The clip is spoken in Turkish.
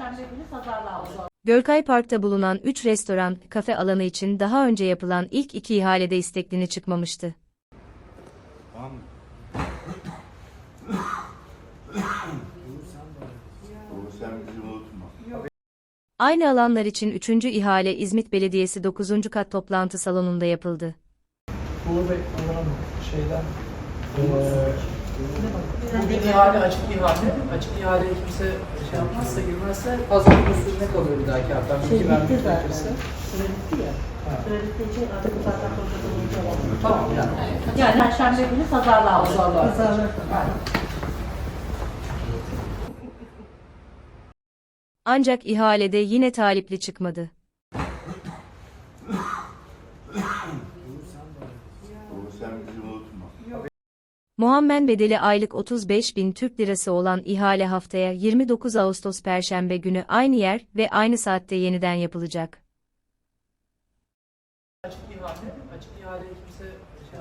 Perşembe günü pazarlığa alacağız. Gölkay Park'ta bulunan 3 restoran, kafe alanı için daha önce yapılan ilk iki ihalede isteklini çıkmamıştı. Tamam. Aynı alanlar için 3. ihale İzmit Belediyesi 9. kat toplantı salonunda yapıldı. Uğur Bey, şeyden Bugün ihale açık ihale. Açık ihaleye kimse şey yapmazsa girmezse pazarlık usulüne kalıyor bir dahaki hafta. Şey bitti zaten. Süre bitti ya. Süre bittiği için artık prosedürümüz devam ediyor. Tamam yani. Yani Perşembe günü pazarlığa alacağız. Pazarlığa. Aynen. Ancak ihalede yine talipli çıkmadı. Doğru sen bizi unutma. Muammen bedeli aylık 35 bin Türk Lirası olan ihale haftaya 29 Ağustos Perşembe günü aynı yer ve aynı saatte yeniden yapılacak. Açık ihale. Açık ihaleye kimse şey